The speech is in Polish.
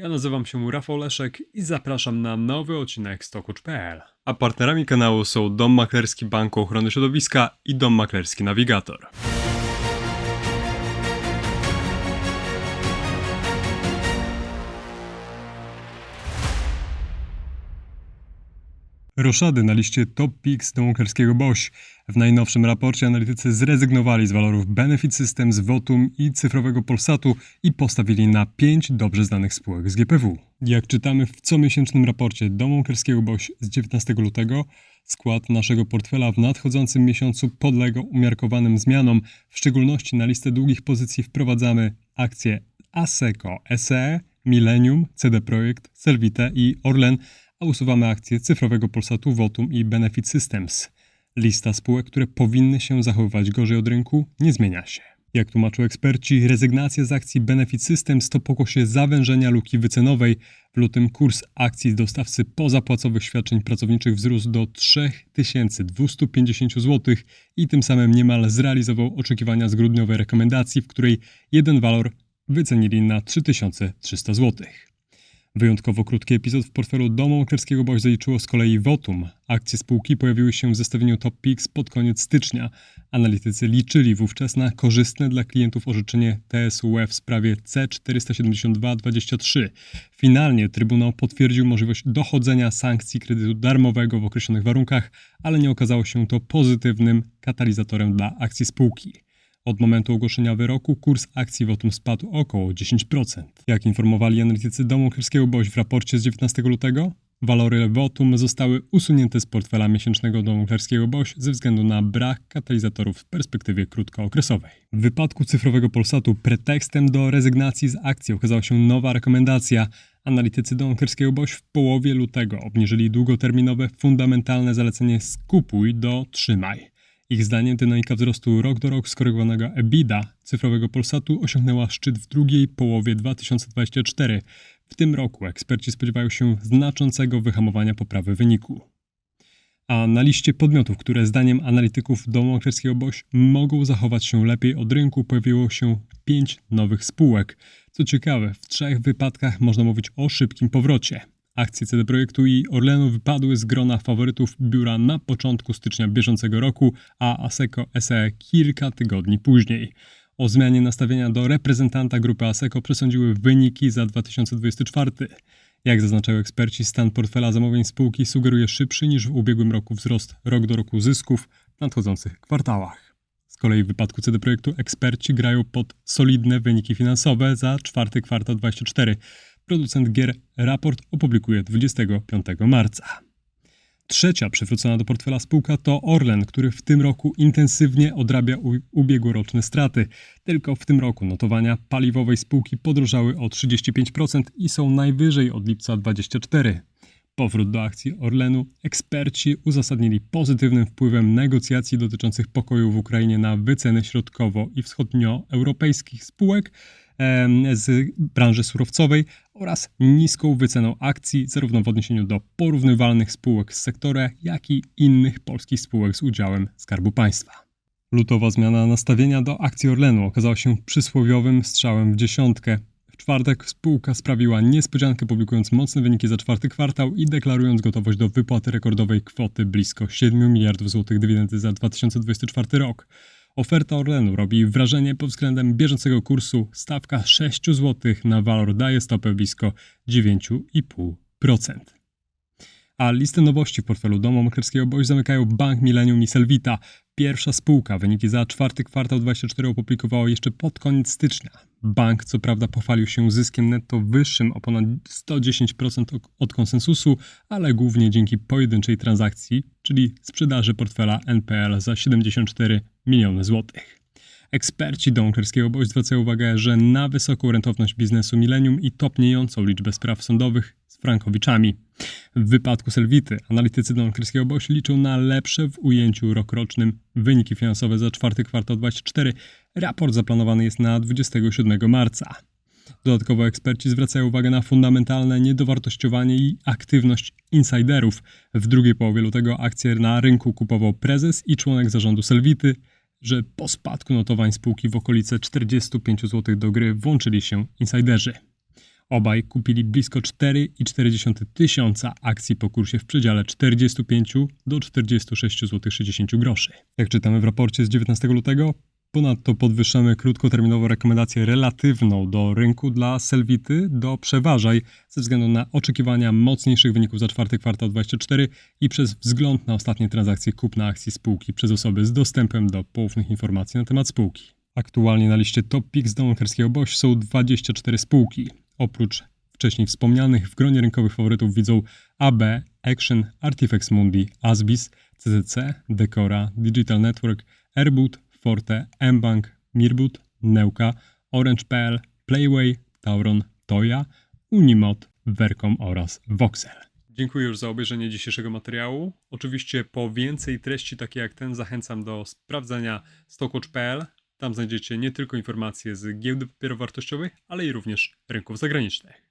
Ja nazywam się Rafał Leszek i zapraszam na nowy odcinek StockWatch.pl. A partnerami kanału są Dom Maklerski Banku Ochrony Środowiska i Dom Maklerski Navigator. Roszady na liście Top Picks domoklerskiego BOŚ. W najnowszym raporcie analitycy zrezygnowali z walorów Benefit Systems, Votum i cyfrowego Polsatu i postawili na pięć dobrze znanych spółek z GPW. Jak czytamy w comiesięcznym raporcie domoklerskiego BOŚ z 19 lutego, skład naszego portfela w nadchodzącym miesiącu podlega umiarkowanym zmianom. W szczególności na listę długich pozycji wprowadzamy akcje ASECO SE, Millennium, CD Projekt, Servite i Orlen, a usuwamy akcje cyfrowego Polsatu, Votum i Benefit Systems. Lista spółek, które powinny się zachowywać gorzej od rynku, nie zmienia się. Jak tłumaczą eksperci, rezygnacja z akcji Benefit Systems to pokłosie zawężenia luki wycenowej. W lutym kurs akcji dostawcy pozapłacowych świadczeń pracowniczych wzrósł do 3250 zł i tym samym niemal zrealizował oczekiwania z grudniowej rekomendacji, w której jeden walor wycenili na 3300 zł. Wyjątkowo krótki epizod w portfelu domu maklerskiego BOŚ zaliczyło z kolei Votum. Akcje spółki pojawiły się w zestawieniu Top Picks pod koniec stycznia. Analitycy liczyli wówczas na korzystne dla klientów orzeczenie TSUE w sprawie C472-23. Finalnie Trybunał potwierdził możliwość dochodzenia sankcji kredytu darmowego w określonych warunkach, ale nie okazało się to pozytywnym katalizatorem dla akcji spółki. Od momentu ogłoszenia wyroku kurs akcji Votum spadł około 10%. Jak informowali analitycy domu królewskiego BOŚ w raporcie z 19 lutego, walory Votum zostały usunięte z portfela miesięcznego domu królewskiego BOŚ ze względu na brak katalizatorów w perspektywie krótkookresowej. W wypadku cyfrowego Polsatu pretekstem do rezygnacji z akcji okazała się nowa rekomendacja. Analitycy domu królewskiego BOŚ w połowie lutego obniżyli długoterminowe fundamentalne zalecenie skupuj do trzymaj. Ich zdaniem dynamika wzrostu rok do roku skorygowanego EBITDA cyfrowego Polsatu osiągnęła szczyt w drugiej połowie 2024. W tym roku eksperci spodziewają się znaczącego wyhamowania poprawy wyniku. A na liście podmiotów, które zdaniem analityków domu maklerskiego BOŚ mogą zachować się lepiej od rynku, pojawiło się pięć nowych spółek. Co ciekawe, w trzech wypadkach można mówić o szybkim powrocie. Akcje CD Projektu i Orlenu wypadły z grona faworytów biura na początku stycznia bieżącego roku, a Aseco SE kilka tygodni później. O zmianie nastawienia do reprezentanta grupy Aseco przesądziły wyniki za 2024. Jak zaznaczają eksperci, stan portfela zamówień spółki sugeruje szybszy niż w ubiegłym roku wzrost rok do roku zysków w nadchodzących kwartałach. Z kolei w wypadku CD Projektu eksperci grają pod solidne wyniki finansowe za czwarty kwartał 2024 producent gier raport opublikuje 25 marca. Trzecia przywrócona do portfela spółka to Orlen, który w tym roku intensywnie odrabia ubiegłoroczne straty. Tylko w tym roku notowania paliwowej spółki podrożały o 35% i są najwyżej od lipca 24. Powrót do akcji Orlenu eksperci uzasadnili pozytywnym wpływem negocjacji dotyczących pokoju w Ukrainie na wyceny środkowo- i wschodnioeuropejskich spółek z branży surowcowej oraz niską wyceną akcji, zarówno w odniesieniu do porównywalnych spółek z sektora, jak i innych polskich spółek z udziałem Skarbu Państwa. Lutowa zmiana nastawienia do akcji Orlenu okazała się przysłowiowym strzałem w dziesiątkę. W czwartek spółka sprawiła niespodziankę, publikując mocne wyniki za czwarty kwartał i deklarując gotowość do wypłaty rekordowej kwoty blisko 7 miliardów złotych dywidendy za 2024 rok. Oferta Orlenu robi wrażenie pod względem bieżącego kursu. Stawka 6 zł na walor daje stopę blisko 9,5%. A listę nowości w portfelu domu maklerskiego BOŚ zamykają Bank Millennium i Selvita. Pierwsza spółka wyniki za czwarty kwartał 24 opublikowała jeszcze pod koniec stycznia. Bank co prawda pochwalił się zyskiem netto wyższym o ponad 110% od konsensusu, ale głównie dzięki pojedynczej transakcji, czyli sprzedaży portfela NPL za 74 miliony złotych. Eksperci domu królewskiego BOŚ zwracają uwagę, że na wysoką rentowność biznesu Millennium i topniejącą liczbę spraw sądowych z frankowiczami. W wypadku Selvity analitycy domu królewskiego BOŚ liczą na lepsze w ujęciu rokrocznym wyniki finansowe za czwarty kwartał 2024. Raport zaplanowany jest na 27 marca. Dodatkowo eksperci zwracają uwagę na fundamentalne niedowartościowanie i aktywność insiderów. W drugiej połowie lutego akcje na rynku kupował prezes i członek zarządu Selvity, że po spadku notowań spółki w okolice 45 zł do gry włączyli się insiderzy. Obaj kupili blisko 4,4 tysiąca akcji po kursie w przedziale 45 do 46,60 zł. Jak czytamy w raporcie z 19 lutego, Ponadto podwyższamy krótkoterminową rekomendację relatywną do rynku dla Selvity do przeważaj ze względu na oczekiwania mocniejszych wyników za czwarty kwartał 24 i przez wzgląd na ostatnie transakcje kupna akcji spółki przez osoby z dostępem do poufnych informacji na temat spółki. Aktualnie na liście Top Picks dołąkarskiego BOŚ są 24 spółki. Oprócz wcześniej wspomnianych w gronie rynkowych faworytów widzą AB, Action, Artifex Mundi, Asbis, CCC, Decora, Digital Network, Airboot, Forte, mBank, Mirbut, Neuka, Orange.pl, Playway, Tauron, Toya, Unimod, Vercom oraz Voxel. Dziękuję już za obejrzenie dzisiejszego materiału. Oczywiście po więcej treści takie jak ten zachęcam do sprawdzania stockwatch.pl. Tam znajdziecie nie tylko informacje z giełdy papierów wartościowych, ale i również rynków zagranicznych.